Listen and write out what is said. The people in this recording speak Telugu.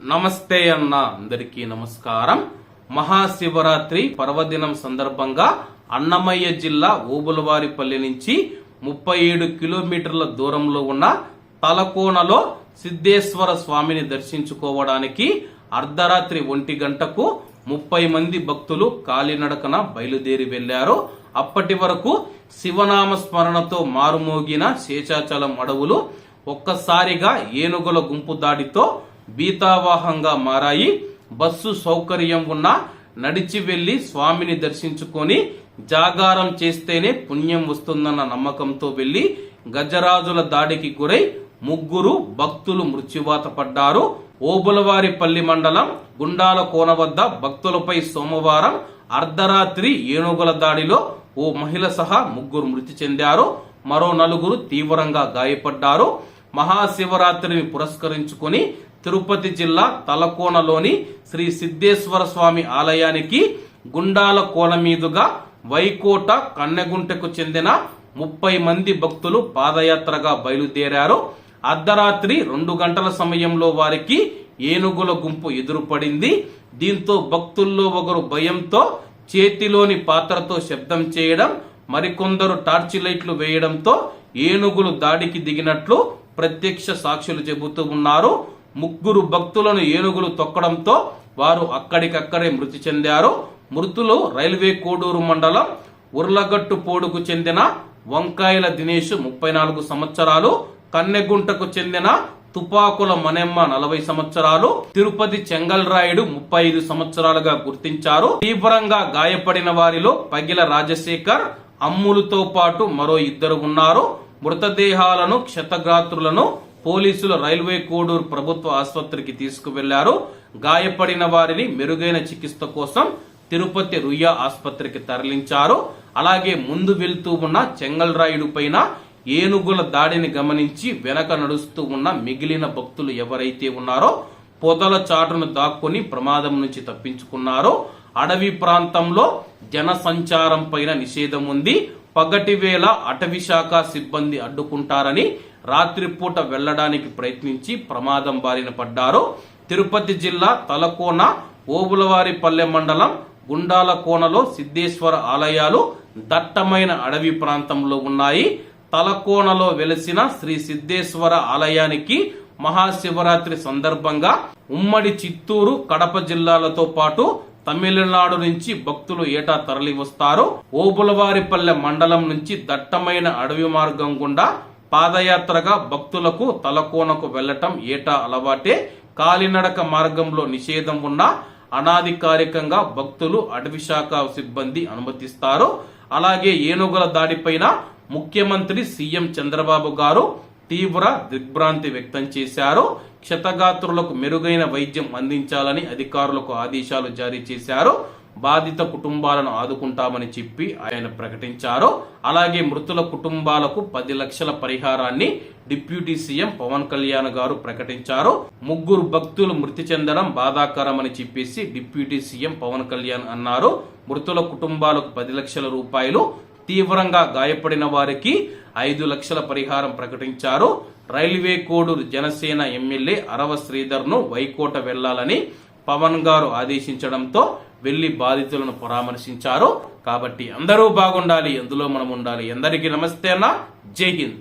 నమస్తే అన్న అందరికీ నమస్కారం. మహాశివరాత్రి పర్వదినం సందర్భంగా అన్నమయ్య జిల్లా ఓబులవారిపల్లి నుంచి ముప్పై ఏడు కిలోమీటర్ల దూరంలో ఉన్న తలకోనలో సిద్ధేశ్వర స్వామిని దర్శించుకోవడానికి అర్ధరాత్రి ఒంటి గంటకు ముప్పై మంది భక్తులు కాలినడకన బయలుదేరి వెళ్ళారు అప్పటి వరకు శివనామ స్మరణతో మారుమోగిన శేషాచలం అడవులు ఒక్కసారిగా ఏనుగుల గుంపు దాడితో బీతావాహంగా మారాయి. బస్సు సౌకర్యం ఉన్న నడిచి వెళ్ళి స్వామిని దర్శించుకొని జాగారం చేస్తేనే పుణ్యం వస్తుందన్న నమ్మకంతో వెళ్ళి గజరాజుల దాడికి గురై ముగ్గురు భక్తులు మృత్యువాత పడ్డారు. ఓబులవారిపల్లి మండలం గుండాల కోన వద్ద భక్తులపై సోమవారం అర్ధరాత్రి ఏనుగుల దాడిలో ఓ మహిళ సహా ముగ్గురు మృతి చెందారు. మరో నలుగురు తీవ్రంగా గాయపడ్డారు. మహాశివరాత్రిని పురస్కరించుకొని తిరుపతి జిల్లా తలకోనలోని శ్రీ సిద్ధేశ్వర స్వామి ఆలయానికి గుండాల కోల మీదుగా వైకోట కన్నెగుంటకు చెందిన ముప్పై మంది భక్తులు పాదయాత్రగా బయలుదేరారు. అర్ధరాత్రి రెండు గంటల సమయంలో వారికి ఏనుగుల గుంపు ఎదురుపడింది. దీంతో భక్తుల్లో ఒకరు భయంతో చేతిలోని పాత్రతో శబ్దం చేయడం మరికొందరు టార్చి లైట్లు వేయడంతో ఏనుగులు దాడికి దిగినట్లు ప్రత్యక్ష సాక్షులు చెబుతూ ఉన్నారు. ముగ్గురు భక్తులను ఏనుగులు తొక్కడంతో వారు అక్కడికక్కడే మృతి చెందారు. మృతులు రైల్వే కోడూరు మండలం ఉర్లగట్టు పోడుకు చెందిన వంకాయల దినేష్ ముప్పై నాలుగు సంవత్సరాలు కన్నెగుంటకు చెందిన తుపాకుల మనెమ్మ నలభై సంవత్సరాలు తిరుపతి చెంగల్రాయుడు ముప్పై ఐదు సంవత్సరాలుగా గుర్తించారు. తీవ్రంగా గాయపడిన వారిలో పగిల రాజశేఖర్ అమ్ములతో పాటు మరో ఇద్దరు ఉన్నారు. మృతదేహాలను క్షతగాత్రులను పోలీసులు రైల్వే కోడూరు ప్రభుత్వ ఆసుపత్రికి తీసుకువెళ్ళారు. గాయపడిన వారిని మెరుగైన చికిత్స కోసం తిరుపతి రుయ్య ఆసుపత్రికి తరలించారు. అలాగే ముందు వెళ్తూ ఉన్న చెంగల్రాయుడు పైన ఏనుగుల దాడిని గమనించి వెనక నడుస్తూ ఉన్న మిగిలిన భక్తులు ఎవరైతే ఉన్నారో పొదల చాటును దాక్కుని ప్రమాదం నుంచి తప్పించుకున్నారో. అడవి ప్రాంతంలో జన సంచారం పైన నిషేధం ఉంది. పగటి వేళ అటవీ శాఖ సిబ్బంది అడ్డుకుంటారని రాత్రిపూట వెళ్ళడానికి ప్రయత్నించి ప్రమాదం బారిన పడ్డారు. తిరుపతి జిల్లా తలకోన ఓబులవారిపల్లె మండలం గుండాల కోనలో సిద్ధేశ్వర ఆలయాలు దట్టమైన అడవి ప్రాంతంలో ఉన్నాయి. తలకోనలో వెలసిన శ్రీ సిద్ధేశ్వర ఆలయానికి మహాశివరాత్రి సందర్భంగా ఉమ్మడి చిత్తూరు కడప జిల్లాలతో పాటు తమిళనాడు నుంచి భక్తులు ఏటా తరలి వస్తారు ఓబులవారిపల్లె మండలం నుంచి దట్టమైన అడవి మార్గం గుండా పాదయాత్రగా భక్తులకు తలకోనకు వెళ్ళటం ఏటా అలవాటే? కాలినడక మార్గంలో నిషేధం ఉన్న అనాధికారికంగా భక్తులు అటవీ శాఖ సిబ్బంది అనుమతిస్తారు. అలాగే ఏనుగుల దాడిపైన ముఖ్యమంత్రి సీఎం చంద్రబాబు గారు తీవ్ర దిగ్భ్రాంతి వ్యక్తం చేశారు. క్షతగాత్రులకు మెరుగైన వైద్యం అందించాలని అధికారులకు ఆదేశాలు జారీ చేశారు. బాధిత కుటుంబాలను ఆదుకుంటామని చెప్పి ఆయన ప్రకటించారు. అలాగే మృతుల కుటుంబాలకు పది లక్షల పరిహారాన్ని డిప్యూటీ సీఎం పవన్ కళ్యాణ్ గారు ప్రకటించారు. ముగ్గురు భక్తులు మృతి చెందడం బాధాకరమని చెప్పేసి డిప్యూటీ సీఎం పవన్ కళ్యాణ్ అన్నారు. మృతుల కుటుంబాలకు పది లక్షల రూపాయలు తీవ్రంగా గాయపడిన వారికి ఐదు లక్షల పరిహారం ప్రకటించారు. రైల్వే కోడూరు జనసేన ఎమ్మెల్యే అరవ శ్రీధర్ను వైకోట వెళ్ళాలని పవన్ గారు ఆదేశించడంతో వెళ్ళి బాధితులను పరామర్శించారు. కాబట్టి అందరూ బాగుండాలి ఎందులో మనం ఉండాలి. అందరికీ నమస్తే అన్న. జై హింద్.